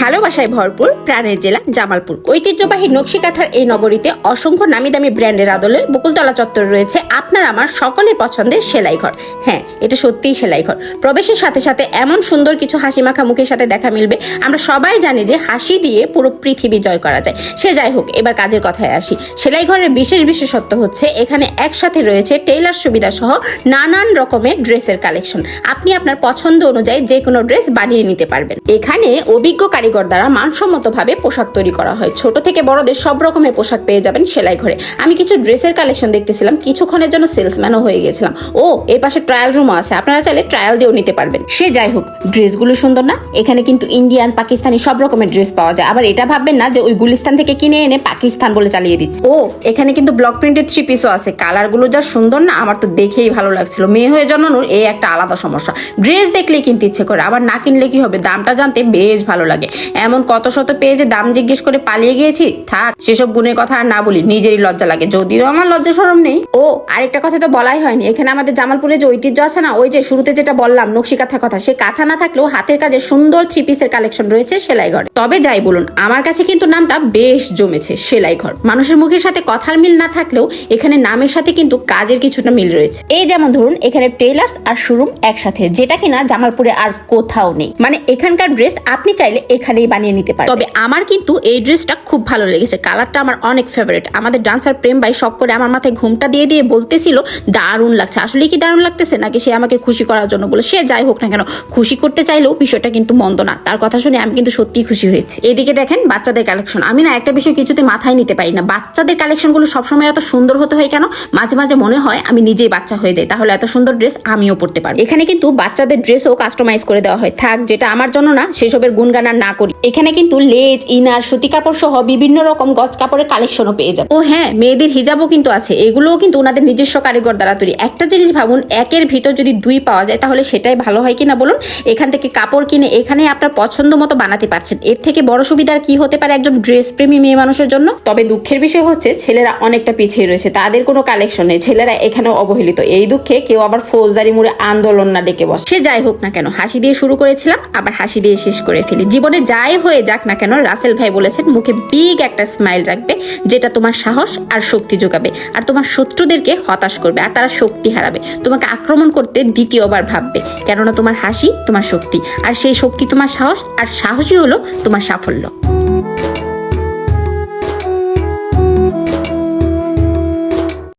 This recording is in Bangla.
ভালোবাসায় ভরপুর প্রাণের জেলা জামালপুর। ঐতিহ্যবাহী নকশিকাথার এই নগরীতে অসংখ্য নামি দামি ব্র্যান্ডের আদলে বকুলতলা চত্বর রয়েছে আপনার আমার সকলের পছন্দের সেলাই ঘর। হ্যাঁ এটা সত্যিই সেলাই ঘর। প্রবেশের সাথে সাথে এমন সুন্দর কিছু হাসি মাখা মুখের সাথে দেখা মিলবে। আমরা সবাই জানি যে হাসি দিয়ে পুরো পৃথিবী জয় করা যায়। সে যাই হোক, এবার কাজের কথায় আসি। সেলাই ঘরের বিশেষ বিশেষত্ব হচ্ছে এখানে একসাথে রয়েছে টেইলার সুবিধা সহ নানান রকমের ড্রেসের কালেকশন। আপনি আপনার পছন্দ অনুযায়ী যে কোনো ড্রেস বানিয়ে নিতে পারবেন। এখানে অভিজ্ঞ কারিগর দ্বারা মানসম্মতভাবে পোশাক তৈরি করা হয়। ছোট থেকে বড়দের সব রকমের পোশাক পেয়ে যাবেন সেলাই ঘরে। আমি কিছু ড্রেসের কালেকশন দেখতেছিলাম, কিছুক্ষণের জন্য সেলসম্যানও হয়ে গেছিলাম। ও এই পাশে ট্রায়াল রুমও আছে, আপনারা চাইলে ট্রায়াল দিয়েও নিতে পারবেন। সে যাই হোক, ড্রেসগুলো সুন্দর না? এখানে কিন্তু ইন্ডিয়ান, পাকিস্তানি সব রকমের ড্রেস পাওয়া যায়। আবার এটা ভাববেন না যে ওই গুলিস্তান থেকে কিনে এনে পাকিস্তান বলে চালিয়ে দিচ্ছে। ও, এখানে কিন্তু ব্লক প্রিন্টেড থ্রি পিসও আছে। কালারগুলো যা সুন্দর না, আমার তো দেখেই ভালো লাগছিল। মেয়ে হয়ে জন্মানোর এই একটা আলাদা সমস্যা। ড্রেস দেখলেই কিনতে ইচ্ছে করে, আবার না কিনলে কি হবে? দামটা জানতে বেশ ভালো লাগে। এমন কত শত পেয়েছে দাম জিজ্ঞেস করে পালিয়ে গিয়েছি? থাক, সেসব গুণের কথা আর না বলি, নিজেরই লজ্জা লাগে। যদিও আমার লজ্জা সরম নেই। ও, আরেকটা কথা তো বলাই হয়নি। এখানে আমাদের জামালপুরে যে ঐতিহ্য আছে না, ওই যে শুরুতে যেটা বললাম, নকশি কাঁথার কথা, সে কাঁথা না থাকলেও হাতের কাজে সুন্দর থ্রি পিসের কালেকশন রয়েছে সেলাই ঘর তবে যাই বলুন, আমার কাছে কিন্তু নামটা বেশ জমেছে সেলাই ঘর মানুষের মুখের সাথে কথার মিল না থাকলেও এখানে নামের সাথে কিন্তু কাজের কিছুটা মিল রয়েছে। এই যেমন ধরুন, এখানে টেলার্স আর শোরুম একসাথে, যেটা কিনা জামালপুরে আর কোথাও নেই। মানে এখানকার ড্রেস আপনি চাইলে এখানেই বানিয়ে নিতে পারেন তবে আমার কিন্তু এই ড্রেসটা খুব ভালো লেগেছে, কালারটা আমার অনেক ফেভারিট আমাদের ডান্সার প্রেম ভাই সব করে আমার মাথায় ঘুমটা দিয়ে দিয়ে বলতেছিল, দারুণ লাগছে। আসলে কি দারুণ লাগতেছে? নাকি সে আমাকে খুশি করার জন্য বলে, সে যাই হোক না কেন, খুশি করতে চাইলেও বিষয়টা কিন্তু মন্দ না। তার কথা শুনে আমি কিন্তু সত্যিই খুশি হয়েছি। এদিকে দেখেন বাচ্চাদের কালেকশন আমি না একটা বিষয় কিছুতে মাথায় নিতে পারি না। বাচ্চাদের কালেকশনগুলো সবসময় এত সুন্দর হতে হয় কেন? মাঝে মাঝে মনে হয় আমি নিজেই বাচ্চা হয়ে যাই, তাহলে এত সুন্দর ড্রেস আমিও পরতে পারব। এখানে কিন্তু বাচ্চাদের ড্রেসও কাস্টমাইজ করে দেওয়া হয়। থাক, যেটা আমার জন্য না, সেসবের গুণগান আর না করি। এখানে কিন্তু লেজ ইনার সুতি কাপড় সহ বিভিন্ন রকম গজ কাপড়ের কালেকশনও পেয়ে যাবে ও হ্যাঁ মেয়েদের হিজাবও কিন্তু আছে। এগুলোও কিন্তু ওনাদের নিজস্ব কারিগর দ্বারা তৈরি। একটা জিনিস ভাবুন একের ভিতর যদি দুই পাওয়া যায় তাহলে সেটাই ভালো হয় কিনা বলুন? এখান থেকে কাপড় কিনে এখানে আপনার পছন্দ মতো বানাতে পারছেন। এর থেকে বড় সুবিধার কি হতে পারে একজন ড্রেস প্রেমী মেয়ে মানুষের জন্য? তবে দুঃখের বিষয় হচ্ছে ছেলেরা অনেকটা পিছিয়ে রয়েছে। তাদের কোনো কালেকশন নেই। ছেলেরা এখানেও অবহেলিত। এই দুঃখে কেউ আবার ফৌজদারি মুড়ে আন্দোলন না ডেকে বসে। সে যাই হোক না কেন হাসি দিয়ে শুরু করেছিলাম আবার হাসি দিয়ে শেষ করে ফেলি। জীবনে যাই হয়ে যাক না কেন, রাসেল ভাই বলেছেন, মুখে বিগ একটা স্মাইল রাখবে, যেটা তোমার সাহস আর শক্তি যোগাবে, আর তোমার শত্রুদেরকে হতাশ করবে, আর তারা শক্তি হারাবে। তোমাকে আক্রমণ করতে দ্বিতীয়বার ভাববে, কেননা তোমার হাসি তোমার শক্তি, আর সেই শক্তি তোমার সাহস, আর সাহসই হলো তোমার সাফল্য।